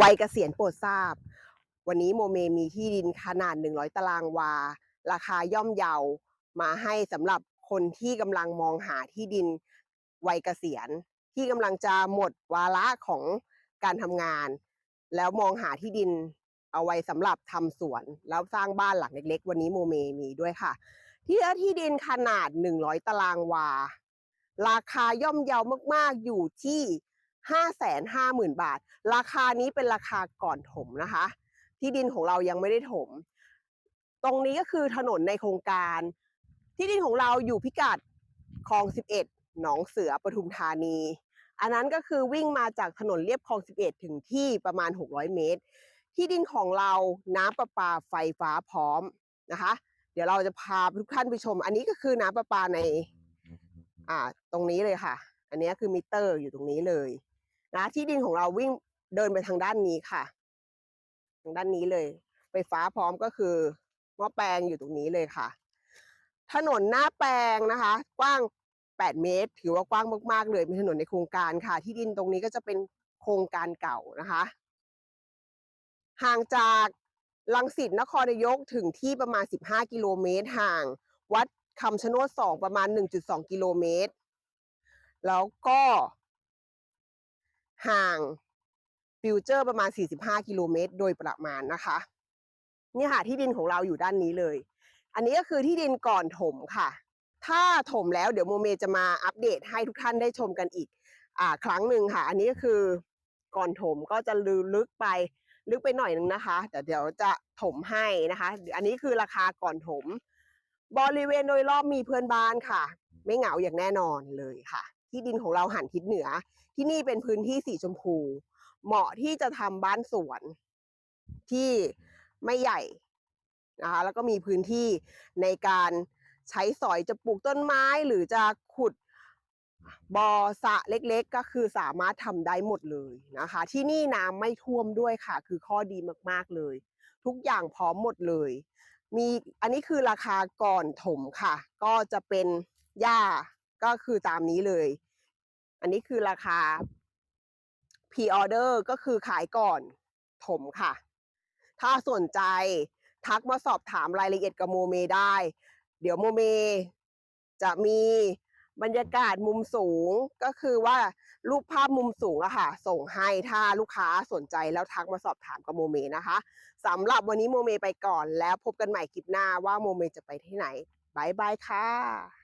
วัยเกษียณโปรดทราบ วันนี้โมเมมีที่ดินขนาด 100 ตารางวา ราคาย่อมเยามาให้สำหรับคนที่กำลังมองหาที่ดินวัยเกษียณ ที่กำลังจะหมดวาระของการทำงาน แล้วมองหาที่ดินเอาไว้สำหรับทำสวน แล้วสร้างบ้านหลังเล็ก ๆ วันนี้โมเมมีด้วยค่ะ ที่ที่ดินขนาด 100 ตารางวา ราคาย่อมเยาวมากๆอยู่ที่ 550,000 บาท ราคานี้เป็นราคาก่อนถมนะคะ ที่ดินของเรายังไม่ได้ถม ตรงนี้ก็คือถนนในโครงการ ที่ดินของเราอยู่พิกัดคลอง 11 หนองเสือปทุมธานี อันนั้นก็คือวิ่งมาจากถนนเลียบคลอง 11 ถึงที่ประมาณ 600 เมตร ที่ดินของเราน้ำประปาไฟฟ้าพร้อมนะคะ เดี๋ยวเราจะพาทุกท่านไปชม อันนี้ก็คือน้ำประปาใน อ่า ตรงนี้เลยค่ะ อันนี้คือมิเตอร์อยู่ตรงนี้เลย นะที่ดินของเราวิ่งเดินไปทางด้านนี้ค่ะ ทางด้านนี้เลย ไฟฟ้าพร้อมก็คือหม้อแปลงอยู่ตรงนี้เลยค่ะ ถนนหน้าแปลงนะคะ กว้าง 8 เมตร ถือว่ากว้างมากๆเลยเป็นถนนในโครงการค่ะ ที่ดินตรงนี้ก็จะเป็นโครงการเก่านะคะ ห่างจากลังสิตนครนายกถึงที่ประมาณ 15 กิโลเมตรห่าง วัดคำชะโนด2ประมาณ 1.2 กิโลเมตร แล้วก็ ห่างฟิวเจอร์ประมาณ 45 กิโลเมตร โดยประมาณนะคะนี่ค่ะที่ดินของเราอยู่ด้านนี้เลย อันนี้ก็คือที่ดินก่อนถมค่ะ ถ้าถมแล้วเดี๋ยวโมเมจะมาอัปเดตให้ทุกท่านได้ชมกันอีกอ่าครั้งหนึ่งค่ะ อันนี้ก็คือก่อนถมก็จะลืลึกไปลึกไปหน่อยนึงนะคะแต่เดี๋ยวจะถมให้นะคะ อันนี้คือราคาก่อนถม บริเวณโดยรอบมีเพื่อนบ้านค่ะ ไม่เหงาอย่างแน่นอนเลยค่ะ ที่ดินของเราหันทิศเหนือ ที่นี่เป็นพื้นที่สีชมพู เหมาะที่จะทำบ้านสวนที่ไม่ใหญ่นะคะแล้วก็มีพื้นที่ในการใช้สอยจะปลูกต้นไม้หรือจะขุดบอ่อสะเล็กๆ ก็คือสามารถทำได้หมดเลยนะคะ ที่นี่น้ำไม่ท่วมด้วยค่ะ คือข้อดีมากๆเลย ทุกอย่างพร้อมหมดเลย มีอันนี้คือราคาก่อนถมค่ะ ก็จะเป็นหญ้า ก็คือตามนี้เลย อันนี้คือราคา pre order ก็คือขายก่อนถมค่ะ ถ้าสนใจทักมาสอบถามรายละเอียดกับโมเมได้ เดี๋ยวโมเมจะมีบรรยากาศมุมสูงก็คือว่ารูปภาพมุมสูงอะค่ะ ส่งให้ถ้าลูกค้าสนใจแล้วทักมาสอบถามกับโมเมนะคะสำหรับวันนี้โมเมไปก่อนแล้วพบกันใหม่คลิปหน้าว่าโมเมจะไปที่ไหนบายบายค่ะ